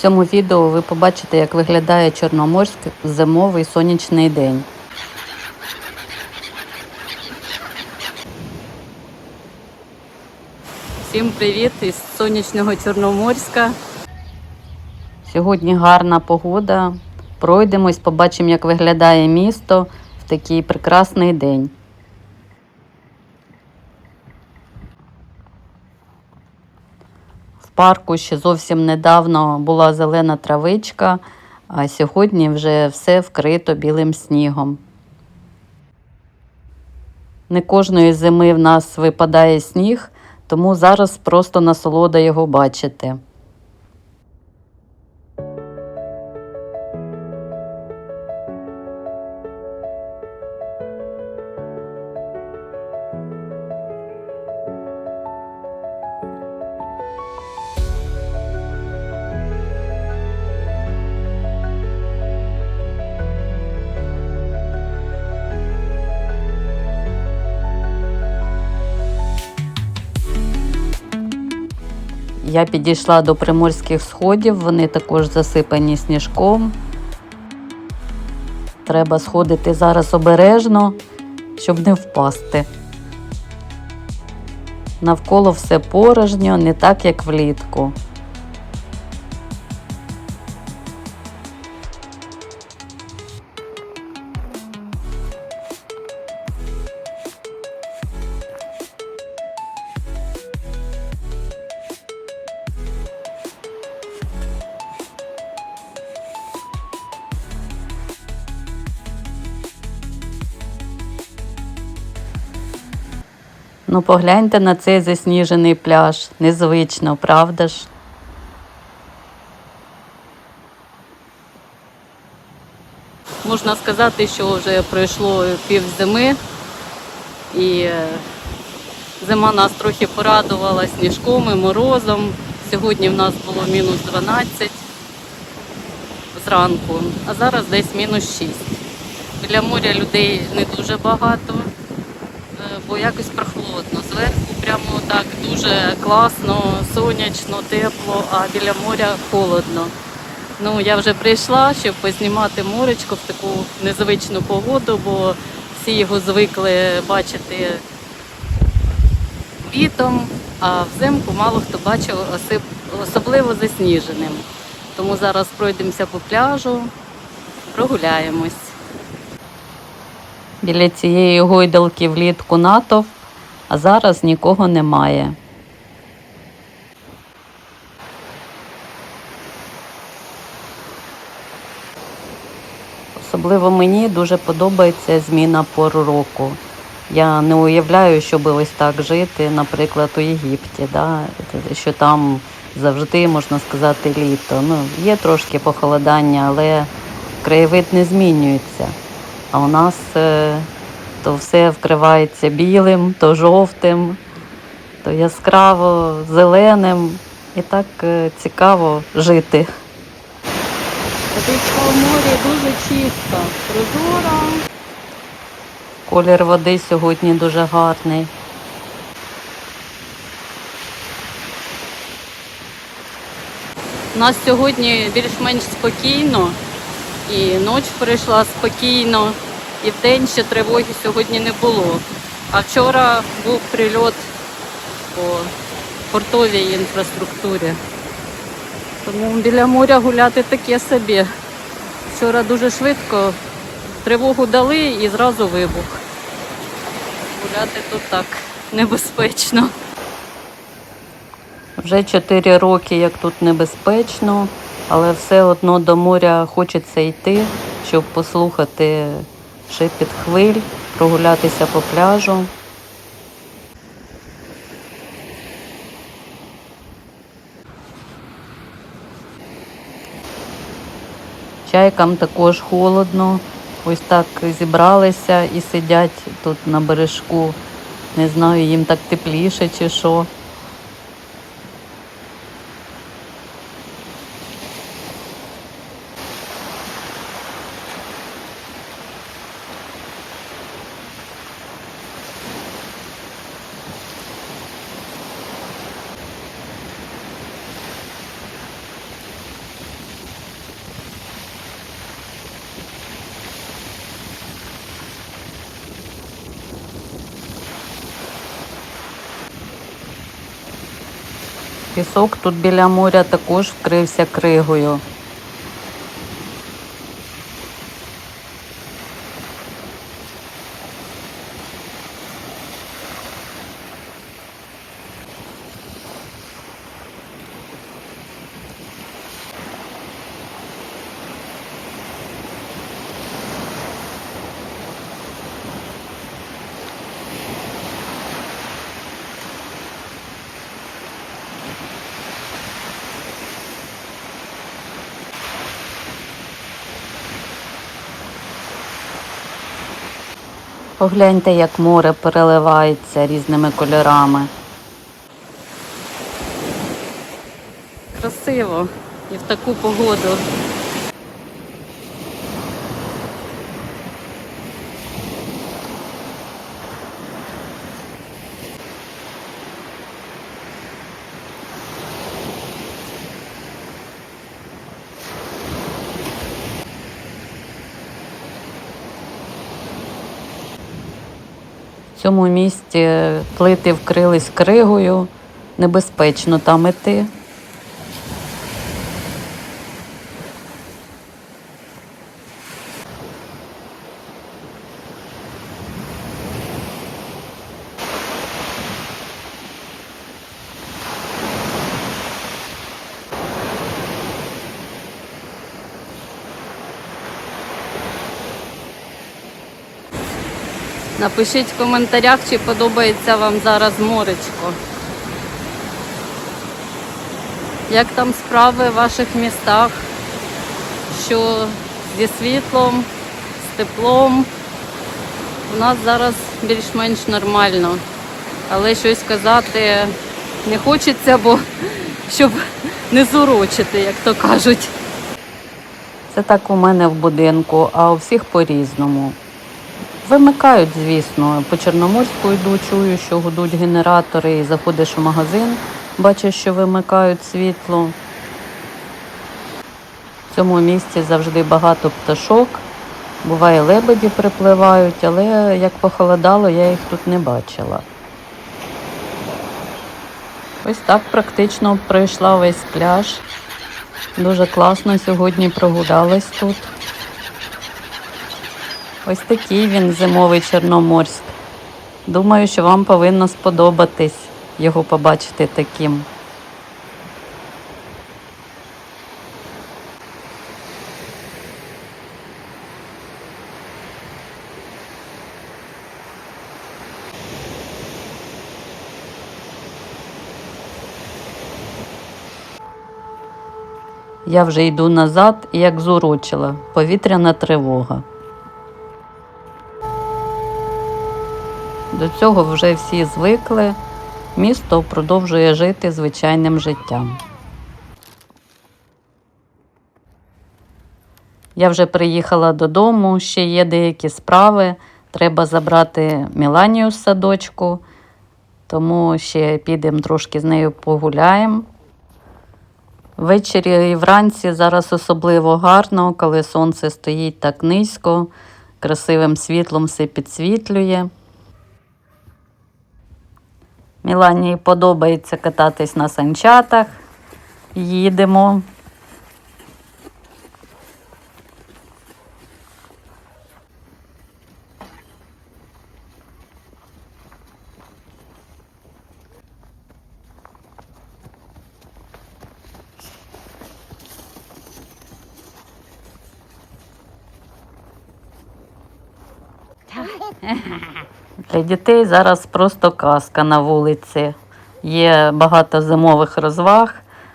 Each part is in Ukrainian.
Цьому відео ви побачите, як виглядає Чорноморськ зимовий сонячний день. Всім привіт із сонячного Чорноморська. Сьогодні гарна погода. Пройдемось, побачимо, як виглядає місто в такий прекрасний день. Парку ще зовсім недавно була зелена травичка, а сьогодні вже все вкрито білим снігом. Не кожної зими в нас випадає сніг, тому зараз просто насолода його бачити. Я підійшла до приморських сходів, вони також засипані сніжком. Треба сходити зараз обережно, щоб не впасти. Навколо все порожньо, не так, як влітку. Ну, погляньте на цей засніжений пляж. Незвично, правда ж? Можна сказати, що вже пройшло пів зими, і е, зима нас трохи порадувала сніжком і морозом. Сьогодні в нас було мінус 12 зранку, а зараз десь мінус 6. Біля моря людей не дуже багато бо якось прохолодно. Зверху прямо так дуже класно, сонячно, тепло, а біля моря холодно. Ну, я вже прийшла, щоб познімати моречко в таку незвичну погоду, бо всі його звикли бачити літом, а взимку мало хто бачив особливо засніженим. Тому зараз пройдемося по пляжу, прогуляємось. Біля цієї гойдалки влітку натовп, а зараз нікого немає. Особливо мені дуже подобається зміна пор року. Я не уявляю, щоб ось так жити, наприклад, у Єгипті, да? що там завжди, можна сказати, літо. Ну, є трошки похолодання, але краєвид не змінюється. А у нас е, то все вкривається білим, то жовтим, то яскраво зеленим. І так е, цікаво жити. Водичка у морі дуже чиста, прозора. Колір води сьогодні дуже гарний. У нас сьогодні більш-менш спокійно, і ніч пройшла спокійно, і вдень ще тривоги сьогодні не було. А вчора був прильот по портовій інфраструктурі. Тому біля моря гуляти таке собі. Вчора дуже швидко тривогу дали і зразу вибух. Гуляти тут так небезпечно. Вже 4 роки, як тут небезпечно, але все одно до моря хочеться йти, щоб послухати шепіт хвиль, прогулятися по пляжу. Чайкам також холодно. Ось так зібралися і сидять тут на бережку. Не знаю, їм так тепліше чи що. Пісок тут біля моря також вкрився кригою. Погляньте, як море переливається різними кольорами. Красиво і в таку погоду. В цьому місці плити вкрились кригою, небезпечно там іти. Напишіть в коментарях, чи подобається вам зараз моречко. Як там справи в ваших містах? Що зі світлом, з теплом? У нас зараз більш-менш нормально. Але щось казати не хочеться, бо щоб не зурочити, як то кажуть. Це так у мене в будинку, а у всіх по-різному. Вимикають, звісно. По Чорноморську йду, чую, що гудуть генератори, і заходиш у магазин, бачиш, що вимикають світло. В цьому місці завжди багато пташок. Буває, лебеді припливають, але як похолодало, я їх тут не бачила. Ось так практично пройшла весь пляж. Дуже класно сьогодні прогулялась тут. Ось такий він зимовий Чорноморськ. Думаю, що вам повинно сподобатись його побачити таким. Я вже йду назад як зурочила. Повітряна тривога. До цього вже всі звикли. Місто продовжує жити звичайним життям. Я вже приїхала додому, ще є деякі справи. Треба забрати Міланію з садочку, тому ще підемо трошки з нею погуляємо. Ввечері і вранці зараз особливо гарно, коли сонце стоїть так низько, красивим світлом все підсвітлює. Мілані подобається кататись на санчатах. Їдемо. Для дітей зараз просто казка на вулиці. Є багато зимових розваг,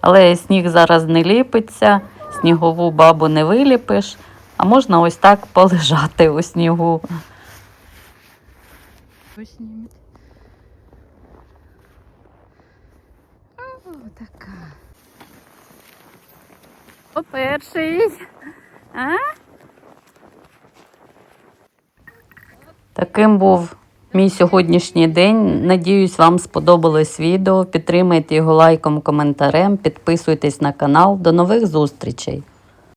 але сніг зараз не ліпиться, снігову бабу не виліпиш, а можна ось так полежати у снігу. О, така. О, перший. А? Таким був мій сьогоднішній день. Надіюсь, вам сподобалось відео. Підтримайте його лайком, коментарем, підписуйтесь на канал. До нових зустрічей!